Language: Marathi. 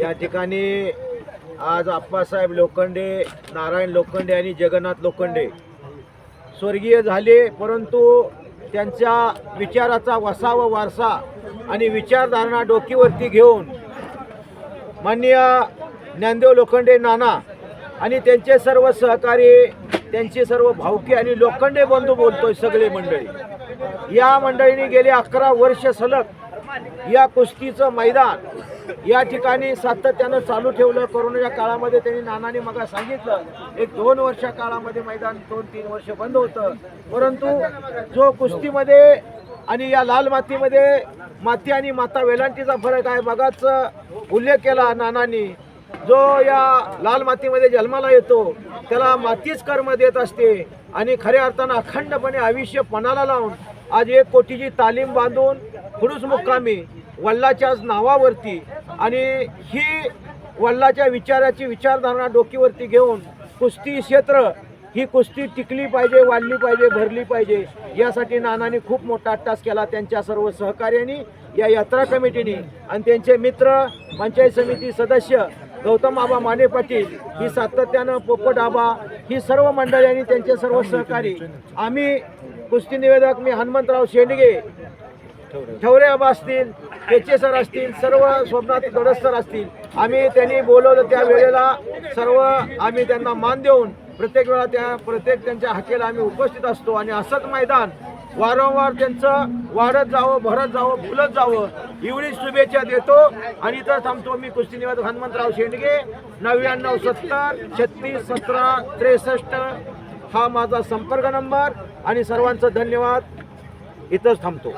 या ठिकाणी आज आप्पासाहेब लोखंडे नारायण लोखंडे आणि जगन्नाथ लोखंडे स्वर्गीय झाले परंतु त्यांच्या विचाराचा वसा व वारसा आणि विचारधारणा डोकीवरती घेऊन माननीय ज्ञानदेव लोखंडे नाना आणि त्यांचे सर्व सहकारी त्यांची सर्व भावकी आणि लोखंडे बंधू बोलतोय सगळे मंडळी. या मंडळीने गेले अकरा वर्ष सलग या कुस्तीचं मैदान या ठिकाणी सातत्यानं चालू ठेवलं. कोरोनाच्या काळामध्ये त्यांनी नानाने मग सांगितलं एक दोन वर्षा काळामध्ये मैदान दोन तीन वर्ष बंद होतं. परंतु जो कुस्तीमध्ये आणि या लाल मातीमध्ये माती आणि माता वेलांटीचा फरक आहे मगाच उल्लेख केला नानांनी. जो या लाल मातीमध्ये जन्माला येतो त्याला मातीच कर्म देत असते आणि खऱ्या अर्थानं अखंडपणे आयुष्य पणाला लावून आज एक कोटीची तालीम बांधून खुडूस मुक्कामी वल्लाच्याच नावावरती आणि ही वल्लाच्या विचाराची विचारधारणा डोकीवरती घेऊन कुस्ती क्षेत्र ही कुस्ती टिकली पाहिजे वाढली पाहिजे भरली पाहिजे यासाठी नानांनी खूप मोठा अट्टास केला त्यांच्या सर्व सहकार्याने या यात्रा कमिटीने. आणि त्यांचे मित्र पंचायत समिती सदस्य गौतम आबा माने पाटील ही सातत्यानं पोपट आबा ही सर्व मंडळी आणि त्यांचे सर्व सहकारी. आम्ही कुस्ती निवेदक मी हनुमंतराव शेंडगे. ठवरे आबा असतील केचे सर असतील सर्व स्वप्नात गडस सर असतील. आम्ही त्यांनी बोलवलं त्या वेळेला सर्व आम्ही त्यांना मान देऊन प्रत्येक वेळा त्या प्रत्येक त्यांच्या हाकेला आम्ही उपस्थित असतो. आणि असंच मैदान वारंवार त्यांचं वाढत जावं भरत जावं फुलत जावं एवढी शुभेच्छा देतो. आणि इथं थांबतो मी कुस्ती निवादक हनुमंतराव शेंडगे. नव्याण्णव सत्तर छत्तीस सतरा त्रेसष्ट हा माझा संपर्क नंबर आणि सर्वांचं धन्यवाद. इथंच थांबतो.